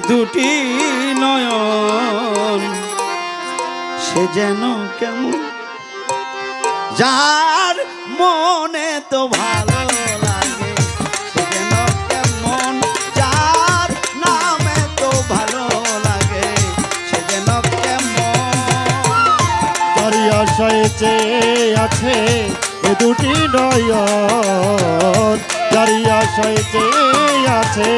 দুটি নয়ন, সে যেন কেমন? যার মনে তো ভালো লাগে কেমন? যার নামে তো ভালো লাগে, সে যেন কেমন? আছে এ দুটি নয়ন তারি চেয়ে আছে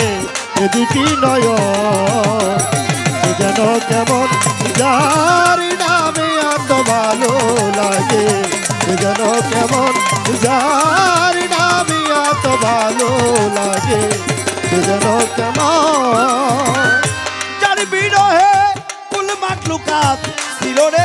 এ দুটি নয়ন সে যেন কেমন যার নামে এত ভালো লাগে যেন কেমন যার নামে এত ভালো লাগে যেন কেমন। যার বিরহে কুল মাকলুকাত ছিল রে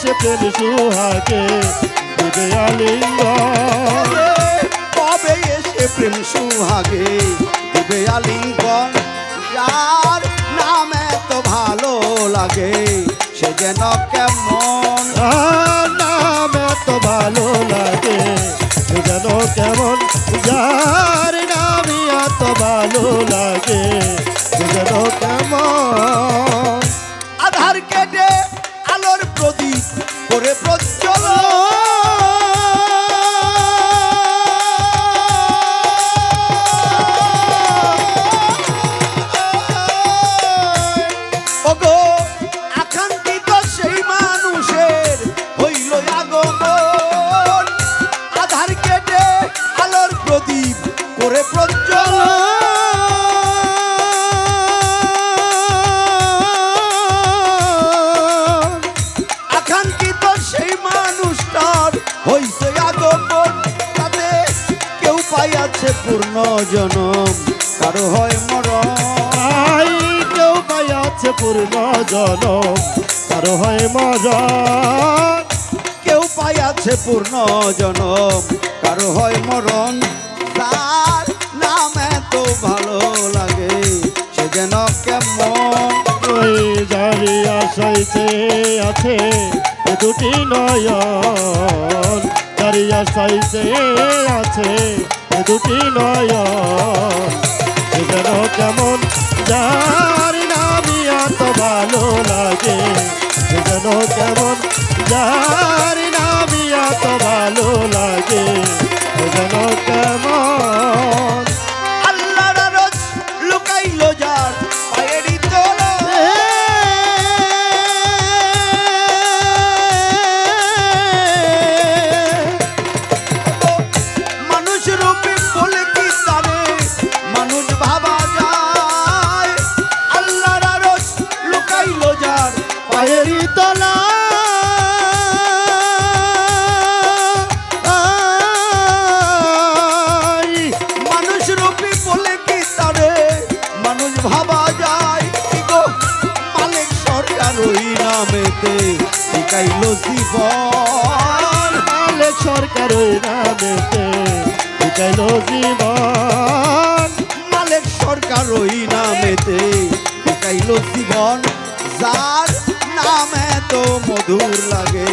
প্রেম সুহাগে দিবে আলিঙ্গ কবে এসে প্রেম সুহাগে দিবে আলিঙ্গন? যার নাম এত ভালো লাগে সে যেন কেমন? নাম এত ভালো লাগে সে যেন কেমন? যার নাম এত ভালো লাগে সে যেন কেমন? করে প্রজ্বল পাইয়াছে পূর্ণ জনম। কারও হয় মরণ আই কেউ পাইয়াছে পূর্ণ জনম। কারও হয় মজন কেউ পাইয়াছে পূর্ণ জনম। কারও হয় মরণ তার নাম এত ভালো লাগে সে যেন কেমন। জারি আশাইতে আছে এ দুটি নয়ন। জারি আশাইতে আছে দুটি নয় যেন কেমন যার জীবন। মালিক সরকার নামেতে শিখাইল জীবন। মালিক সরকার ওই নামেতে শিখাইলো জীবন। যার নামে তো মধুর লাগে,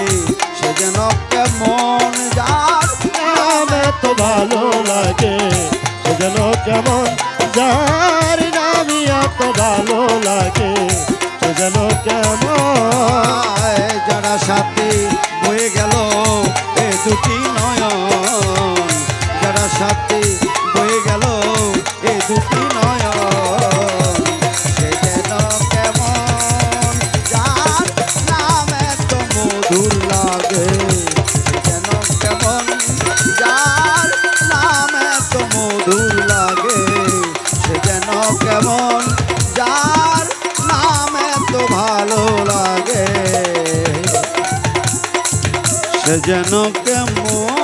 সে যেন কেমন, যার নামে তো ভালো লাগে, সে যেন কেমন, যার নামি এত ভালো লাগে, সে যেন কেমন। সাথে বয়ে গেল এ দুটি নয়ন। যারা সাথে বয়ে গেল এ দুটি কেমন, যার নাম এত মধুর লাগে। সে যেন কেমন